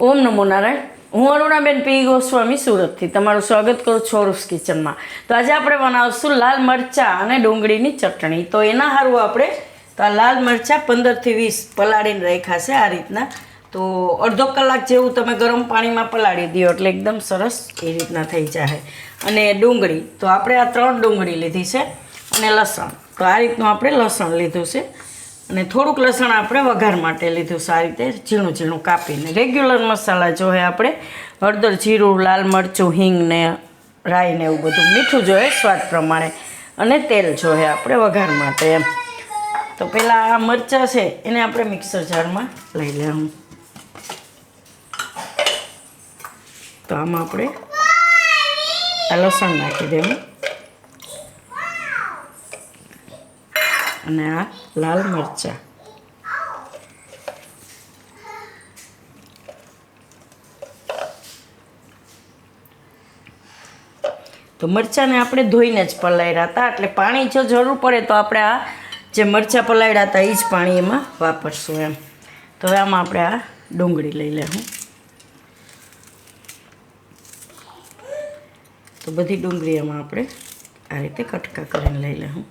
ઓમ નમો નારાયણ. હું અરુણાબેન પી. ગોસ્વામી સુરતથી. તમારું સ્વાગત કરું છું ઓરુસ કિચનમાં. તો આજે આપણે બનાવશું લાલ મરચાં અને ડુંગળીની ચટણી. તો એના સારું આપણે તો આ લાલ મરચાં પંદરથી વીસ પલાળીને રાખ્યા છે આ રીતના. તો અડધો કલાક જેવું તમે ગરમ પાણીમાં પલાળી દો એટલે એકદમ સરસ એ રીતના થઈ જાય અને ડુંગળી. તો આપણે આ ત્રણ ડુંગળી લીધી છે અને લસણ. તો આ રીતનું આપણે લસણ લીધું છે. અને થોડુંક લસણ આપણે વઘાર માટે લીધું સારી રીતે, ઝીણું ઝીણું કાપીને. રેગ્યુલર મસાલા જોઈએ આપણે, હળદર, જીરું, લાલ મરચું, હિંગ ને રાઈ ને એવું બધું. મીઠું જોઈએ સ્વાદ પ્રમાણે. અને તેલ જોઈએ આપણે વઘાર માટે એમ. તો પહેલાં આ મરચાં છે, એને આપણે મિક્સર જારમાં લઈ લેવું. તો આમાં આપણે આ લસણ નાખી દેવું. અને આ લાલ મરચાં. તો મરચાંને આપણે ધોઈને જ પલાળ્યા હતા, એટલે પાણી જો જરૂર પડે તો આપણે આ જે મરચાં પલાળ્યા હતા એ જ પાણી એમાં વાપરશું એમ. તો હવે આમાં આપણે આ ડુંગળી લઈ લેવું તો બધી ડુંગળી એમાં આપણે આ રીતે કટકા કરીને લઈ લેવું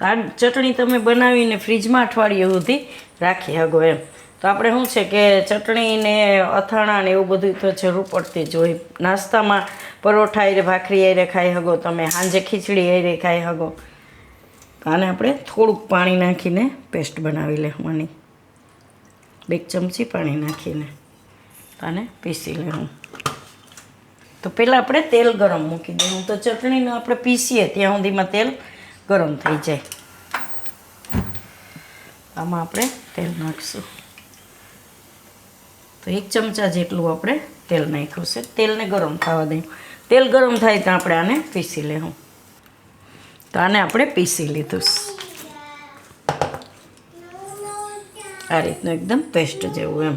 આ ચટણી તમે બનાવીને ફ્રીજમાં અઠવાડિયે સુધી રાખી શકો એમ. તો આપણે શું છે કે ચટણીને અથાણા ને એવું બધું તો જરૂર પડતી જ હોય. નાસ્તામાં પરોઠા એ ભાખરી એ ખાઈ શકો તમે સાંજે ખીચડી એ ખાઈ શકો આને આપણે થોડુંક પાણી નાખીને પેસ્ટ બનાવી લેવાની. બે ચમચી પાણી નાખીને આને પીસી લેવું. તો પહેલાં આપણે તેલ ગરમ મૂકી દેવું. તો ચટણીને આપણે પીસીએ ત્યાં સુધીમાં તેલ ગરમ થઈ જાય. આમાં આપણે તેલ નાખીશું. તો એક ચમચા જેટલું આપણે તેલ નાખ્યું છે. તેલને ગરમ થવા દઈએ. તેલ ગરમ થાય તો આપણે આને પીસી લેવું. તો આને આપણે પીસી લીધું. આ રીતનું એકદમ પેસ્ટ જેવું એમ.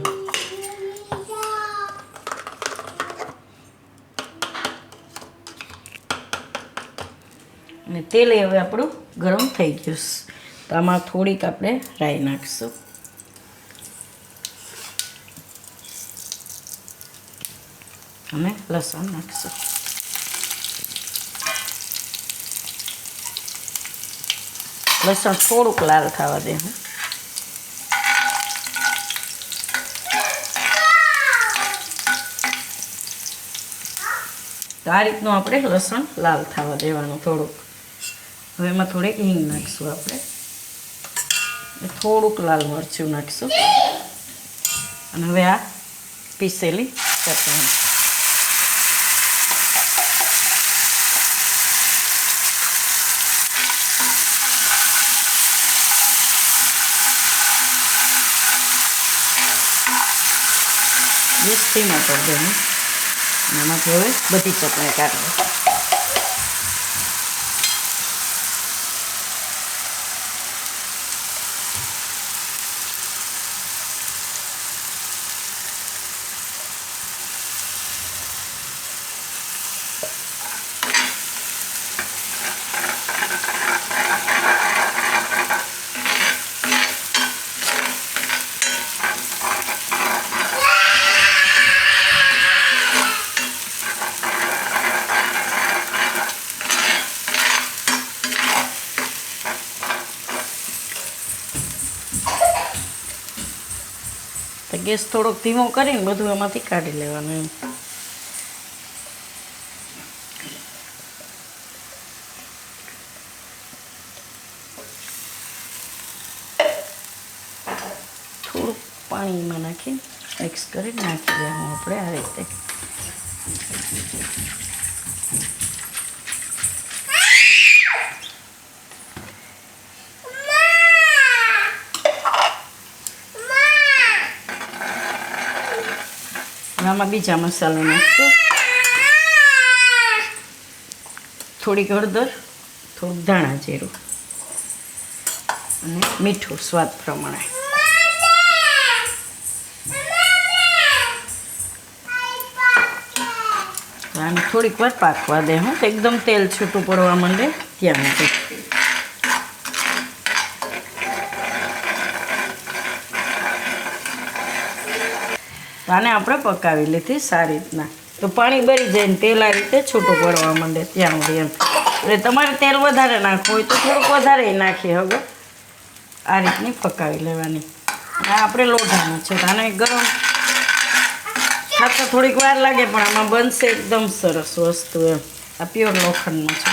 અને તેલ હવે આપણું ગરમ થઈ ગયું છે. તો આમાં થોડીક આપણે રાઈ નાખીશું. અને લસણ નાખીશું. લસણ થોડુંક લાલ થવા દે, હું. તો આ રીતનું આપણે લસણ લાલ થવા દેવાનું થોડુંક. હવે એમાં થોડીક હિંગ નાખીશું આપણે. થોડુંક લાલ મરચું નાખીશું. અને હવે આ પીસેલી ચટણી. મિક્સીમાં કરી દેવું એમાંથી હવે બધી ચટણી કાઢવી ગેસ થોડોક ધીમો કરીને બધું એમાંથી કાઢી લેવાનું એમ. થોડુંક પાણીમાં નાખી મિક્સ કરી નાખી દેવાનું આપણે આ રીતે. આમાં બીજા મસાલો નાખશું થોડીક હળદર, થોડુંક ધાણા જીરું અને મીઠું સ્વાદ પ્રમાણે. આને થોડીક વાર પાકવા દે હું એકદમ તેલ છૂટું પડવા માંડે, ત્યાં સુધી. આને આપણે પકાવી લીધી સારી રીતના. તો પાણી બળી જાય ને તેલ આ રીતે છૂટું પડવા માંડે ત્યાં સુધી એમ. એટલે તમારે તેલ વધારે નાખવું હોય તો થોડુંક વધારે નાખી હવે. આ રીતની પકાવી લેવાની. આ આપણે લોઢાનું છે, આને ગરમ ખાતા થોડીક વાર લાગે, પણ આમાં બનશે એકદમ સરસ વસ્તુ એમ. આ પ્યોર લોખંડનું છે.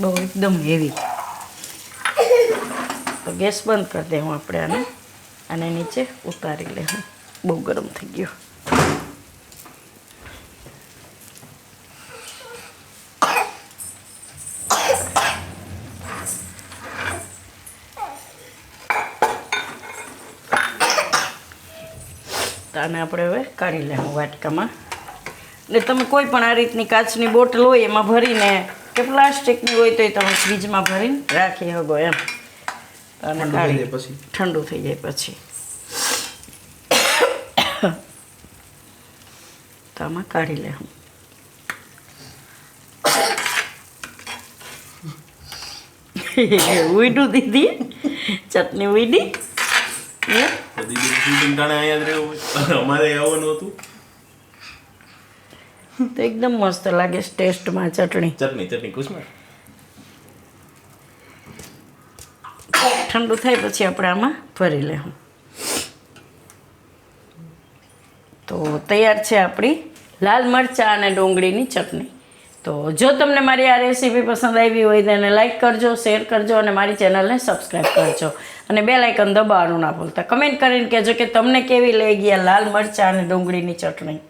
બહુ એકદમ હેવી તો ગેસ બંધ કરી દેવું આપણે આને. અને નીચે ઉતારી લેવું. બહુ ગરમ થઈ ગયો. તો આને આપણે હવે કાઢી લેવું વાટકામાં. એટલે તમે કોઈ પણ આ રીતની કાચની બોટલ હોય એમાં ભરીને કે પ્લાસ્ટિકની હોય તો તમે ફ્રીજમાં ભરીને રાખી શકો એમ. થઈ કાઢી જાય પછી. ઠંડુ થઈ જાય પછી. તો આમાં કાઢી લેવું. ઉઈડું દીધી? ચટણી ઉઈડી? તો એકદમ મસ્ત લાગે ટેસ્ટમાં ચટણી. ચટણી ચટણી કુશમાં ઠંડુ થાય પછી આપણે આમાં ભરી લેવું. તો તૈયાર છે આપણી લાલ મરચાં અને ડુંગળીની ચટણી. તો જો તમને મારી આ રેસીપી પસંદ આવી હોય તો એને લાઈક કરજો શેર કરજો અને મારી ચેનલને સબસ્ક્રાઈબ કરજો. અને બે લાઇકન દબાવવાનું ના ભૂલતા. કમેન્ટ કરીને કહેજો કે તમને કેવી લઈ ગયા લાલ મરચાં અને ડુંગળીની ચટણી?